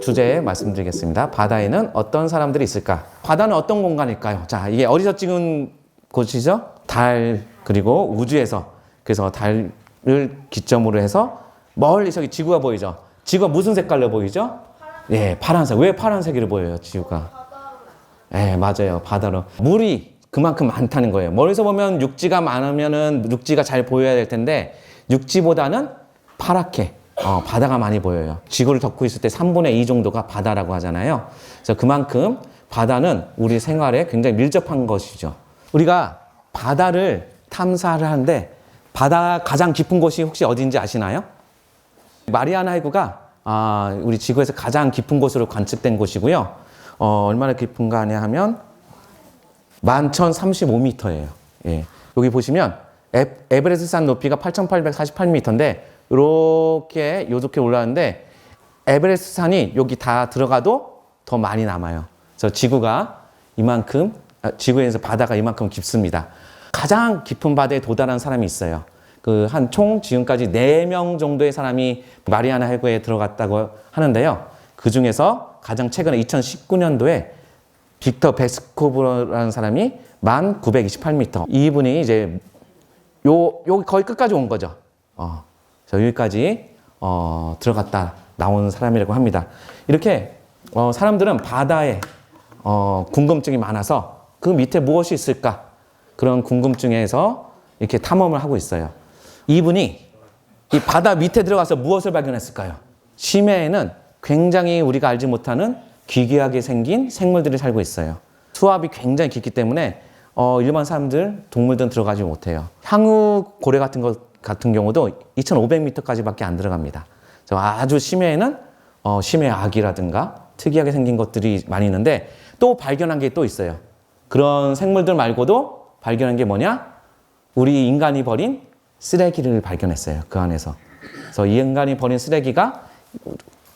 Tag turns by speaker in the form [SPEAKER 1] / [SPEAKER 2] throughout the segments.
[SPEAKER 1] 오늘 주제 말씀드리겠습니다. 바다에는 어떤 사람들이 있을까? 바다는 어떤 공간일까요? 자, 이게 어디서 찍은 곳이죠? 달 그리고 우주에서 그래서 달을 기점으로 해서 멀리 저기 지구가 보이죠? 지구가 무슨 색깔로 보이죠? 예, 파란색. 왜 파란색으로 보여요, 지구가? 예, 맞아요. 바다로. 물이 그만큼 많다는 거예요. 멀리서 보면 육지가 많으면은 육지가 잘 보여야 될 텐데 육지보다는 파랗게 어, 바다가 많이 보여요. 지구를 덮고 있을 때 3분의 2 정도가 바다라고 하잖아요. 그래서 그만큼 바다는 우리 생활에 굉장히 밀접한 것이죠. 우리가 바다를 탐사를 하는데 바다 가장 깊은 곳이 혹시 어딘지 아시나요? 마리아나 해구가 아, 우리 지구에서 가장 깊은 곳으로 관측된 곳이고요. 어, 얼마나 깊은가 하냐 하면 11,035m예요. 예. 여기 보시면 에, 에베레스트 산 높이가 8,848m인데 이렇게 요렇게 올라가는데 에베레스트 산이 여기 다 들어가도 더 많이 남아요. 그래서 지구가 이만큼 아, 지구에서 바다가 이만큼 깊습니다. 가장 깊은 바다에 도달한 사람이 있어요. 그 한 총 지금까지 4명 정도의 사람이 마리아나 해구에 들어갔다고 하는데요. 그 중에서 가장 최근에 2019년도에 빅터 베스코브라는 사람이 1928m. 이분이 이제 요, 요 거의 끝까지 온 거죠. 어, 저 여기까지 어, 들어갔다 나온 사람이라고 합니다. 이렇게 어, 사람들은 바다에 어, 궁금증이 많아서 그 밑에 무엇이 있을까 그런 궁금증에서 이렇게 탐험을 하고 있어요. 이분이 이 바다 밑에 들어가서 무엇을 발견했을까요? 심해에는 굉장히 우리가 알지 못하는 기괴하게 생긴 생물들이 살고 있어요. 수압이 굉장히 깊기 때문에 어, 일반 사람들, 동물들은 들어가지 못해요. 향후 고래 같은 것 같은 경우도 2,500m까지밖에 안 들어갑니다. 그래서 아주 심해에는 어, 심해 아기라든가 특이하게 생긴 것들이 많이 있는데 또 발견한 게 또 있어요. 그런 생물들 말고도 발견한 게 뭐냐? 우리 인간이 버린 쓰레기를 발견했어요. 그 안에서. 그래서 이 인간이 버린 쓰레기가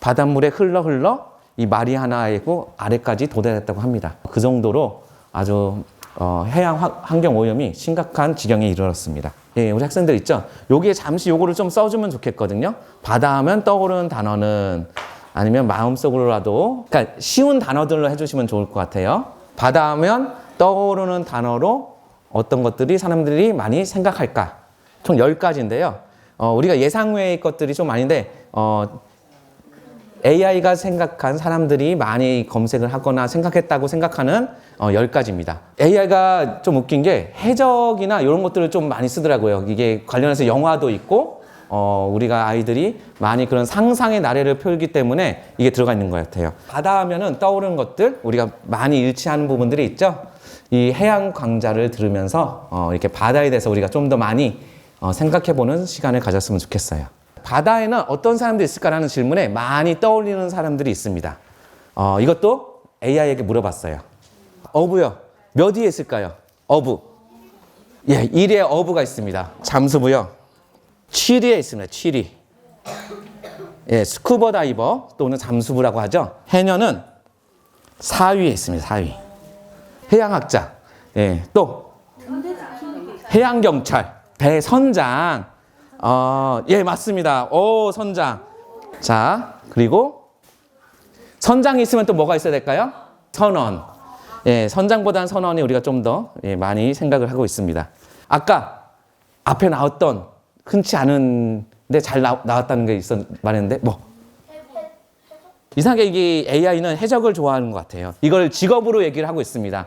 [SPEAKER 1] 바닷물에 흘러 흘러 이 마리아나이고 아래까지 도달했다고 합니다. 그 정도로 아주 어, 해양 화- 환경 오염이 심각한 지경에 이르렀습니다. 예, 우리 학생들 있죠? 여기에 잠시 요거를 좀 써주면 좋겠거든요. 바다 하면 떠오르는 단어는 아니면 마음속으로라도 그러니까 쉬운 단어들로 해주시면 좋을 것 같아요. 바다 하면 떠오르는 단어로 어떤 것들이 사람들이 많이 생각할까? 총 10가지인데요. 어, 우리가 예상 외의 것들이 좀 많은데 어, AI가 생각한 사람들이 많이 검색을 하거나 생각했다고 생각하는 어, 10가지입니다. AI가 좀 웃긴 게 해적이나 이런 것들을 좀 많이 쓰더라고요. 이게 관련해서 영화도 있고, 어, 우리가 아이들이 많이 그런 상상의 나래를 펴기 때문에 이게 들어가 있는 것 같아요. 바다 하면은 떠오르는 것들, 우리가 많이 일치하는 부분들이 있죠. 이 해양 강좌를 들으면서 어, 이렇게 바다에 대해서 우리가 좀 더 많이 어, 생각해보는 시간을 가졌으면 좋겠어요. 바다에는 어떤 사람들이 있을까라는 질문에 많이 떠올리는 사람들이 있습니다. 어, 이것도 AI에게 물어봤어요. 어부요. 몇 위에 있을까요? 어부. 예, 1위에 어부가 있습니다. 잠수부요. 7위에 있습니다. 7위. 예, 스쿠버 다이버 또는 잠수부라고 하죠. 해녀는 4위에 있습니다. 4위. 해양학자. 예, 또 해양경찰, 배선장. 어, 예, 맞습니다. 오, 선장. 자, 그리고 선장이 있으면 또 뭐가 있어야 될까요? 선원. 예, 선장보다는 선원이 우리가 좀더 예, 많이 생각을 하고 있습니다. 아까 앞에 나왔던 흔치 않은데 잘 나, 나왔다는 게 있었 말했는데 뭐 이상하게 이게 AI는 해적을 좋아하는 것 같아요. 이걸 직업으로 얘기를 하고 있습니다.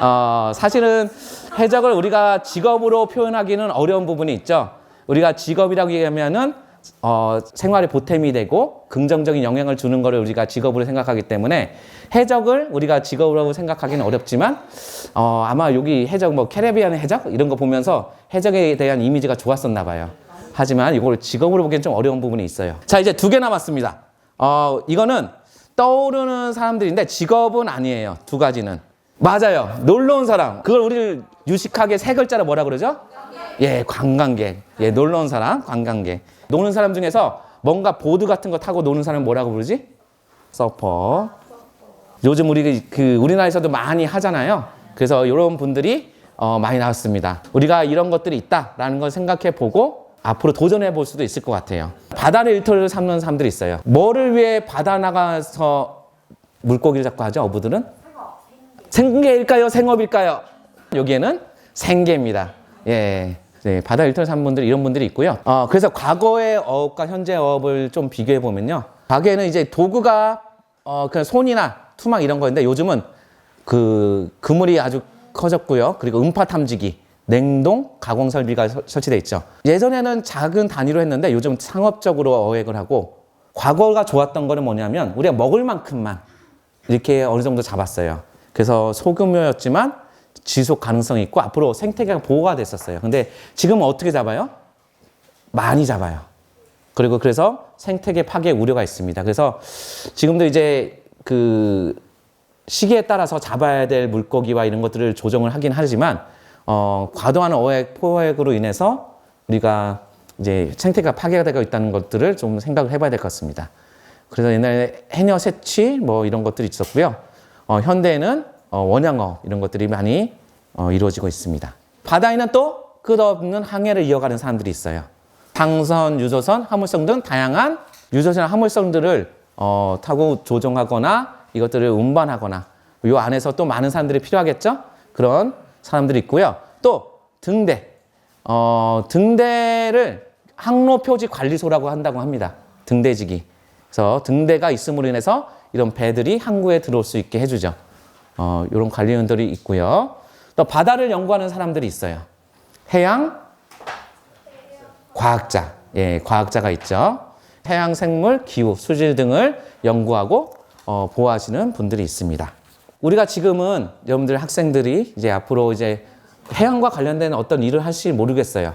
[SPEAKER 1] 어, 사실은 해적을 우리가 직업으로 표현하기는 어려운 부분이 있죠. 우리가 직업이라고 얘기하면은 어, 생활에 보탬이 되고 긍정적인 영향을 주는 것을 우리가 직업으로 생각하기 때문에 해적을 우리가 직업으로 생각하기는 어렵지만 어, 아마 여기 해적 뭐 캐리비안 해적 이런 거 보면서 해적에 대한 이미지가 좋았었나 봐요. 하지만 이걸 직업으로 보기엔 좀 어려운 부분이 있어요. 자, 이제 두 개 남았습니다. 어, 이거는 떠오르는 사람들인데 직업은 아니에요. 두 가지는. 맞아요. 놀러 온 사람. 그걸 우리를 유식하게 세 글자로 뭐라 그러죠? 예, 관광객. 예, 놀러 온 사람, 관광객. 노는 사람 중에서 뭔가 보드 같은 거 타고 노는 사람 뭐라고 부르지? 서퍼. 요즘 우리 그 우리나라에서도 많이 하잖아요. 그래서 이런 분들이 어, 많이 나왔습니다. 우리가 이런 것들이 있다라는 걸 생각해 보고 앞으로 도전해 볼 수도 있을 것 같아요. 바다를 일터를 삼는 사람들이 있어요. 뭐를 위해 바다 나가서 물고기를 잡고 하죠, 어부들은? 생계일까요? 생업일까요? 여기에는 생계입니다. 예. 네, 바다 일터를 삼는 분들 이런 분들이 있고요. 어, 그래서 과거의 어업과 현재 어업을 좀 비교해 보면요. 과거에는 이제 도구가 어, 그냥 손이나 투막 이런 거였는데 요즘은 그 그물이 아주 커졌고요. 그리고 음파 탐지기, 냉동, 가공 설비가 설- 설치돼 있죠. 예전에는 작은 단위로 했는데 요즘 상업적으로 어획을 하고 과거가 좋았던 거는 뭐냐면 우리가 먹을 만큼만 이렇게 어느 정도 잡았어요. 그래서 소규모였지만 지속 가능성이 있고 앞으로 생태계가 보호가 됐었어요. 근데 지금은 어떻게 잡아요? 많이 잡아요. 그리고 그래서 생태계 파괴 우려가 있습니다. 그래서 지금도 이제 그 시기에 따라서 잡아야 될 물고기와 이런 것들을 조정을 하긴 하지만 어, 과도한 어획, 포획으로 인해서 우리가 이제 생태계가 파괴가 되고 있다는 것들을 좀 생각을 해봐야 될 것 같습니다. 그래서 옛날에 해녀 채취 뭐 이런 것들이 있었고요. 어, 현대에는 어, 원양어 이런 것들이 많이 어, 이루어지고 있습니다. 바다에는 또 끝없는 항해를 이어가는 사람들이 있어요. 상선, 유조선, 화물선 등 다양한 유조선 화물선들을 어, 타고 조종하거나 이것들을 운반하거나 이 안에서 또 많은 사람들이 필요하겠죠? 그런 사람들이 있고요. 또 등대, 어, 등대를 항로표지 관리소라고 한다고 합니다. 등대지기. 그래서 등대가 있음으로 인해서 이런 배들이 항구에 들어올 수 있게 해주죠. 어, 이런 관리원들이 있고요. 또 바다를 연구하는 사람들이 있어요. 해양 과학자, 예, 과학자가 있죠. 해양 생물, 기후, 수질 등을 연구하고 어, 보호하시는 분들이 있습니다. 우리가 지금은 여러분들 학생들이 이제 앞으로 이제 해양과 관련된 어떤 일을 할지 모르겠어요.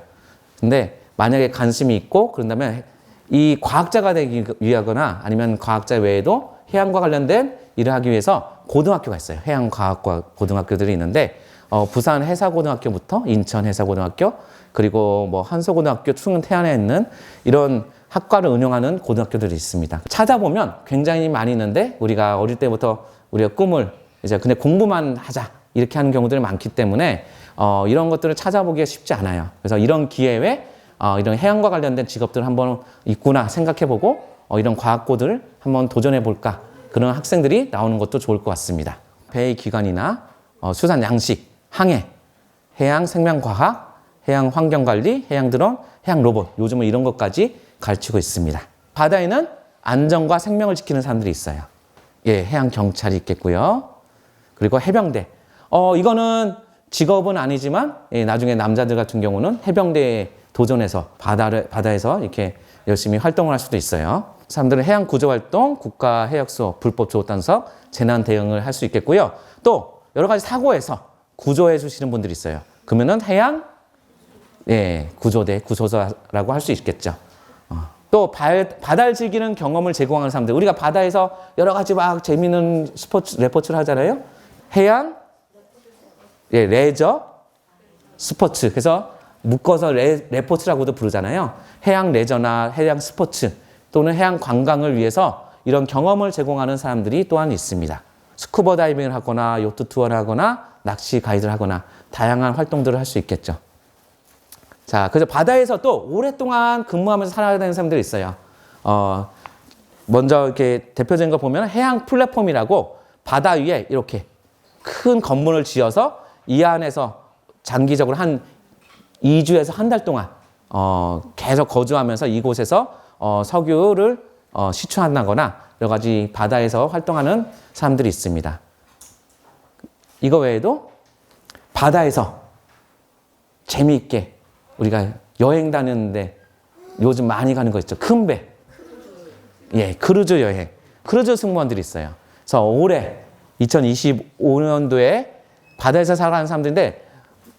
[SPEAKER 1] 근데 만약에 관심이 있고 그런다면 이 과학자가 되기 위하거나 아니면 과학자 외에도 해양과 관련된 일을 하기 위해서 고등학교가 있어요. 해양과학과 고등학교들이 있는데 어, 부산 해사고등학교부터 인천 해사고등학교 그리고 뭐 한서고등학교 충남 태안에 있는 이런 학과를 운영하는 고등학교들이 있습니다. 찾아보면 굉장히 많이 있는데 우리가 어릴 때부터 우리가 꿈을 이제 그냥 공부만 하자 이렇게 하는 경우들이 많기 때문에 어, 이런 것들을 찾아보기가 쉽지 않아요. 그래서 이런 기회에 어, 이런 해양과 관련된 직업들 한번 있구나 생각해보고 어, 이런 과학고들을 한번 도전해볼까 그런 학생들이 나오는 것도 좋을 것 같습니다. 배의 기관이나 어, 수산 양식, 항해, 해양 생명과학, 해양 환경관리, 해양 드론, 해양 로봇 요즘은 이런 것까지 가르치고 있습니다. 바다에는 안전과 생명을 지키는 사람들이 있어요. 예, 해양 경찰이 있겠고요. 그리고 해병대. 어, 이거는 직업은 아니지만 예, 나중에 남자들 같은 경우는 해병대에 도전해서 바다를 바다에서 이렇게 열심히 활동을 할 수도 있어요. 사람들은 해양 구조 활동, 국가 해역수, 불법 조업 단속, 재난 대응을 할 수 있겠고요. 또 여러 가지 사고에서 구조해 주시는 분들이 있어요. 그러면은 해양 예, 구조대, 구조사라고 할 수 있겠죠. 어. 또 발- 바다를 즐기는 경험을 제공하는 사람들. 우리가 바다에서 여러 가지 막 재미있는 스포츠, 레포츠를 하잖아요. 해양, 예, 레저, 스포츠. 그래서 묶어서 레, 레포츠라고도 부르잖아요. 해양 레저나 해양 스포츠 또는 해양 관광을 위해서 이런 경험을 제공하는 사람들이 또한 있습니다. 스쿠버 다이빙을 하거나 요트 투어를 하거나 낚시 가이드를 하거나 다양한 활동들을 할 수 있겠죠. 자, 그래서 바다에서 또 오랫동안 근무하면서 살아야 되는 사람들이 있어요. 어, 먼저 이렇게 대표적인 거 보면 해양 플랫폼이라고 바다 위에 이렇게 큰 건물을 지어서 이 안에서 장기적으로 한 2주에서 한 달 동안 어, 계속 거주하면서 이곳에서 어, 석유를 어, 시추한다거나 여러 가지 바다에서 활동하는 사람들이 있습니다. 이거 외에도 바다에서 재미있게 우리가 여행 다녔는데 요즘 많이 가는 거 있죠. 큰 배. 예, 크루즈 여행. 크루즈 승무원들이 있어요. 그래서 올해 2025년도에 바다에서 살아가는 사람들인데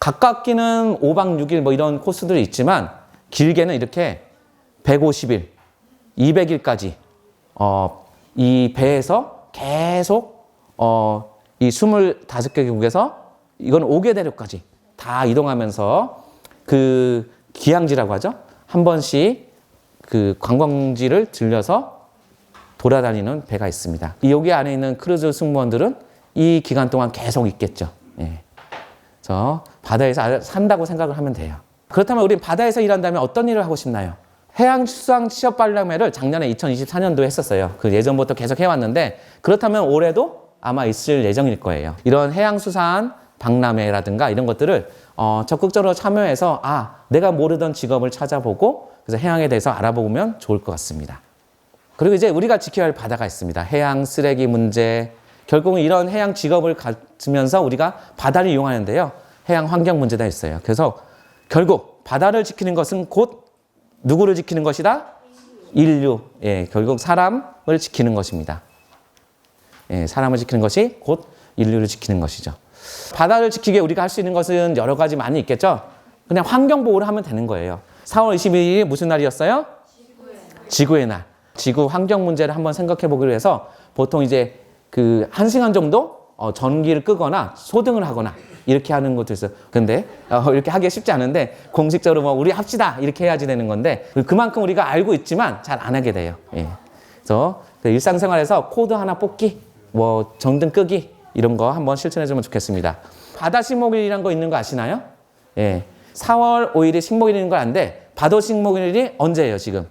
[SPEAKER 1] 가깝게는 5박 6일 뭐 이런 코스들이 있지만 길게는 이렇게 150일, 200일까지 어, 이 배에서 계속 어, 이 25개 국에서 이건 5개 대륙까지 다 이동하면서 그 기항지라고 하죠. 한 번씩 그 관광지를 들려서 돌아다니는 배가 있습니다. 이 여기 안에 있는 크루즈 승무원들은 이 기간 동안 계속 있겠죠. 예. 그래서 바다에서 산다고 생각을 하면 돼요. 그렇다면 우린 바다에서 일한다면 어떤 일을 하고 싶나요? 해양수산 취업 발람회를 작년에 2024년도에 했었어요. 그 예전부터 계속 해왔는데 그렇다면 올해도 아마 있을 예정일 거예요. 이런 해양수산 박람회라든가 이런 것들을 어, 적극적으로 참여해서 아 내가 모르던 직업을 찾아보고 그래서 해양에 대해서 알아보면 좋을 것 같습니다. 그리고 이제 우리가 지켜야 할 바다가 있습니다. 해양 쓰레기 문제. 결국은 이런 해양 직업을 가지면서 우리가 바다를 이용하는데요. 해양 환경 문제가 있어요. 그래서 결국 바다를 지키는 것은 곧 누구를 지키는 것이다? 인류. 예, 결국 사람을 지키는 것입니다. 예, 사람을 지키는 것이 곧 인류를 지키는 것이죠. 바다를 위해 우리가 할 수 있는 것은 여러 가지 많이 있겠죠? 그냥 환경 보호를 하면 되는 거예요. 4월 22일이 무슨 날이었어요? 지구의 날. 지구 환경 문제를 한번 생각해 보기로 해서 보통 이제 그 한 시간 정도 어, 전기를 끄거나 소등을 하거나 이렇게 하는 것도 있어요. 근데 어, 이렇게 하기 쉽지 않은데 공식적으로 뭐 우리 합시다 이렇게 해야지 되는 건데 그만큼 우리가 알고 있지만 잘 안 하게 돼요. 예. 그래서 그 일상생활에서 코드 하나 뽑기, 뭐 전등 끄기 이런 거 한번 실천해 주면 좋겠습니다. 바다 식목일이란 거 있는 거 아시나요? 예. 4월 5일이 식목일인 걸 아는데 바다 식목일이 언제예요, 지금?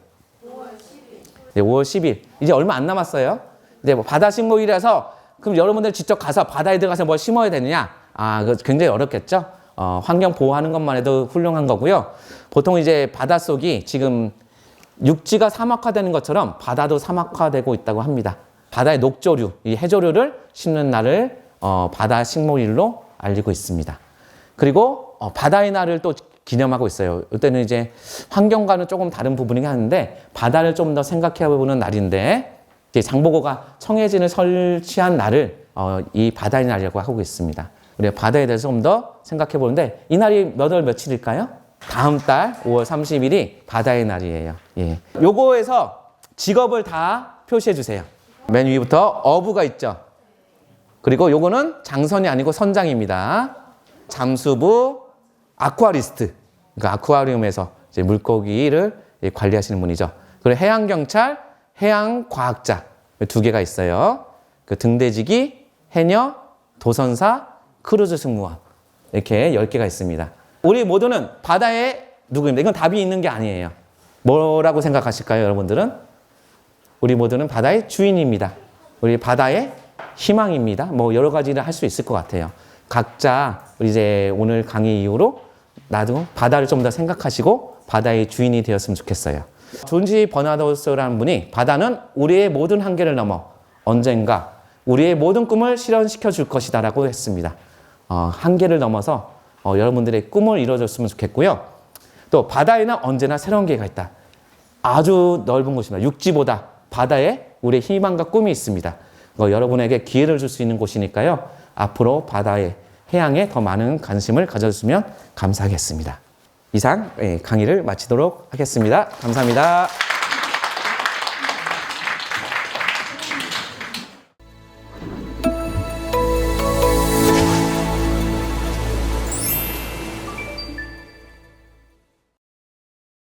[SPEAKER 1] 네, 5월 10일. 이제 얼마 안 남았어요. 이제 뭐 바다 식목일이라서 그럼 여러분들 직접 가서 바다에 들어가서 뭘 심어야 되느냐? 아, 그 굉장히 어렵겠죠? 어, 환경 보호하는 것만 해도 훌륭한 거고요. 보통 이제 바닷속이 지금 육지가 사막화되는 것처럼 바다도 사막화되고 있다고 합니다. 바다의 녹조류, 이 해조류를 심는 날을 어, 바다 식목일로 알리고 있습니다. 그리고 어, 바다의 날을 또 기념하고 있어요. 이때는 이제 환경과는 조금 다른 부분이긴 하는데 바다를 좀 더 생각해 보는 날인데 장보고가 청해진을 설치한 날을 어, 이 바다의 날이라고 하고 있습니다. 우리가 바다에 대해서 좀 더 생각해 보는데 이 날이 몇 월 며칠일까요? 다음 달 5월 30일이 바다의 날이에요. 예. 요거에서 직업을 다 표시해 주세요. 맨 위부터 어부가 있죠. 그리고 요거는 장선이 아니고 선장입니다. 잠수부, 아쿠아리스트. 그러니까 아쿠아리움에서 물고기를 예, 관리하시는 분이죠. 그리고 해양경찰, 해양과학자. 두 개가 있어요. 그 등대지기, 해녀, 도선사, 크루즈 승무원. 이렇게 10개가 있습니다. 우리 모두는 바다에 누구입니다. 이건 답이 있는 게 아니에요. 뭐라고 생각하실까요, 여러분들은? 우리 모두는 바다의 주인입니다. 우리 바다의 희망입니다. 뭐 여러 가지를 할 수 있을 것 같아요. 각자 이제 오늘 강의 이후로 나도 바다를 좀 더 생각하시고 바다의 주인이 되었으면 좋겠어요. 존지 버나더스라는 분이 바다는 우리의 모든 한계를 넘어 언젠가 우리의 모든 꿈을 실현시켜 줄 것이다 라고 했습니다. 어, 한계를 넘어서 어, 여러분들의 꿈을 이루어졌으면 좋겠고요. 또 바다에는 언제나 새로운 기회가 있다. 아주 넓은 곳입니다. 육지보다 바다에 우리의 희망과 꿈이 있습니다. 어, 여러분에게 기회를 줄 수 있는 곳이니까요. 앞으로 바다에 해양에 더 많은 관심을 가져주시면 감사하겠습니다. 이상 예, 강의를 마치도록 하겠습니다. 감사합니다.